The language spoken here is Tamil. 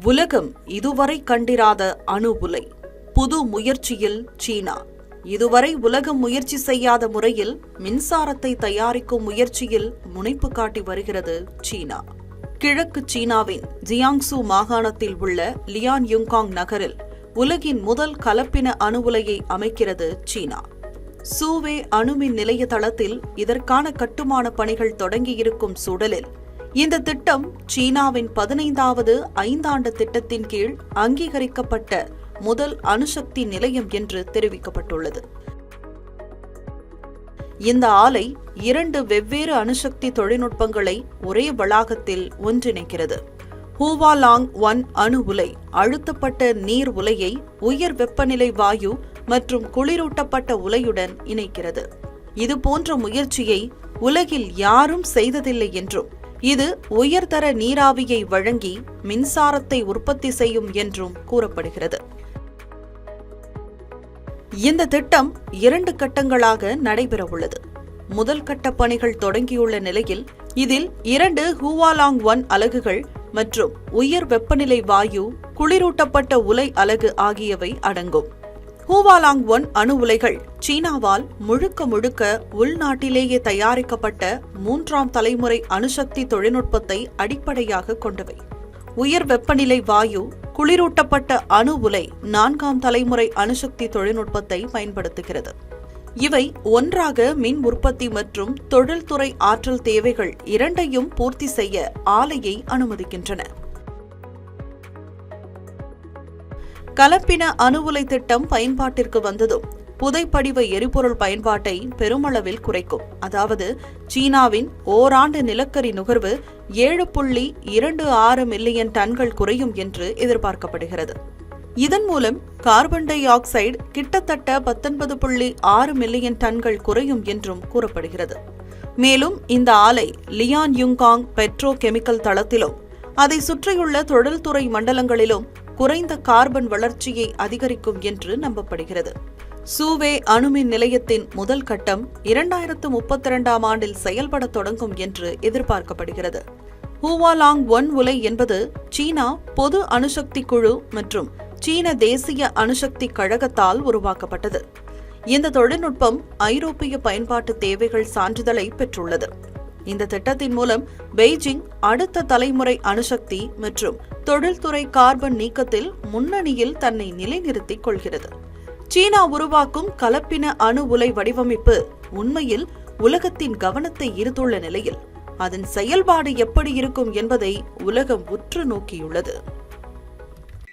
உலகம் இதுவரை கண்டிராத அணு உலை. புது முயற்சியில் சீனா. இதுவரை உலகம் முயற்சி செய்யாத முறையில் மின்சாரத்தை தயாரிக்கும் முயற்சியில் முனைப்பு காட்டி வருகிறது சீனா. கிழக்கு சீனாவின் ஜியாங்சு மாகாணத்தில் உள்ள லியான் யுங்காங் நகரில் உலகின் முதல் கலப்பின அணு உலையை அமைக்கிறது சீனா. சூவே அணுமின் நிலைய தளத்தில் இதற்கான கட்டுமான பணிகள் தொடங்கியிருக்கும் சூழலில் இந்த திட்டம் சீனாவின் பதினைந்தாவது ஐந்தாண்டு திட்டத்தின் கீழ் அங்கீகரிக்கப்பட்ட முதல் அணுசக்தி நிலையம் என்று தெரிவிக்கப்பட்டுள்ளது. இந்த ஆலை இரண்டு வெவ்வேறு அணுசக்தி தொழில்நுட்பங்களை ஒரே வளாகத்தில் ஒன்றிணைக்கிறது. ஹூவாலாங் ஒன் அணு உலை அழுத்தப்பட்ட நீர் உலையை உயர் வெப்பநிலை வாயு மற்றும் குளிரூட்டப்பட்ட உலையுடன் இணைக்கிறது. இது போன்ற முயற்சியை உலகில் யாரும் செய்ததில்லை என்றும் இது உயர்தர நீராவியை வழங்கி மின்சாரத்தை உற்பத்தி செய்யும் என்றும் கூறப்படுகிறது. இந்த திட்டம் இரண்டு கட்டங்களாக நடைபெறவுள்ளது. முதல் கட்ட பணிகள் தொடங்கியுள்ள நிலையில் இதில் இரண்டு ஹூவாலாங் ஒன் அலகுகள் மற்றும் உயர் வெப்பநிலை வாயு குளிரூட்டப்பட்ட உலை அலகு ஆகியவை அடங்கும். ஹூவாலாங் ஒன் அணு உலைகள் சீனாவால் முழுக்க முழுக்க உள்நாட்டிலேயே தயாரிக்கப்பட்ட மூன்றாம் தலைமுறை அணுசக்தி தொழில்நுட்பத்தை அடிப்படையாக கொண்டவை. உயர் வெப்பநிலை வாயு குளிரூட்டப்பட்ட அணு உலை நான்காம் தலைமுறை அணுசக்தி தொழில்நுட்பத்தை பயன்படுத்துகிறது. இவை ஒன்றாக மின் உற்பத்தி மற்றும் தொழில்துறை ஆற்றல் தேவைகள் இரண்டையும் பூர்த்தி செய்ய ஆலையை அனுமதிக்கின்றன. கலப்பின அணு உலை திட்டம் பயன்பாட்டிற்கு வந்ததும் புதைப்படிவ எரிபொருள் பயன்பாட்டை பெருமளவில் குறைக்கும். அதாவது சீனாவின் ஓராண்டு நிலக்கரி நுகர்வு ஏழு புள்ளி இரண்டு ஆறு மில்லியன் டன்கள் குறையும் என்று எதிர்பார்க்கப்படுகிறது. இதன் மூலம் கார்பன் டை ஆக்சைடு கிட்டத்தட்ட பத்தொன்பது புள்ளி ஆறு மில்லியன் டன்கள் குறையும் என்றும் கூறப்படுகிறது. மேலும் இந்த ஆலை லியான் யுங்காங் பெட்ரோ கெமிக்கல் தளத்திலும் அதை சுற்றியுள்ள தொழில்துறை மண்டலங்களிலும் குறைந்த கார்பன் வளர்ச்சியை அதிகரிக்கும் என்று நம்பப்படுகிறது. சூவே அணுமின் நிலையத்தின் முதல் கட்டம் இரண்டாயிரத்து முப்பத்தி இரண்டாம் ஆண்டில் செயல்பட தொடங்கும் என்று எதிர்பார்க்கப்படுகிறது. ஹூவாலாங் ஒன் உலை என்பது சீனா பொது அணுசக்தி குழு மற்றும் சீன தேசிய அணுசக்தி கழகத்தால் உருவாக்கப்பட்டது. இந்த தொழில்நுட்பம் ஐரோப்பிய பயன்பாட்டு தேவைகள் சான்றிதழை பெற்றுள்ளது. இந்த திட்டத்தின் மூலம் பெய்ஜிங் அடுத்த தலைமுறை அணுசக்தி மற்றும் தொழில்துறை கார்பன் நீக்கத்தில் முன்னணியில் தன்னை நிலைநிறுத்திக் கொள்கிறது. சீனா உருவாக்கும் கலப்பின அணு உலை வடிவமைப்பு உண்மையில் உலகத்தின் கவனத்தை ஈர்த்துள்ள நிலையில் அதன் செயல்பாடு எப்படி இருக்கும் என்பதை உலகம் உற்று நோக்கியுள்ளது.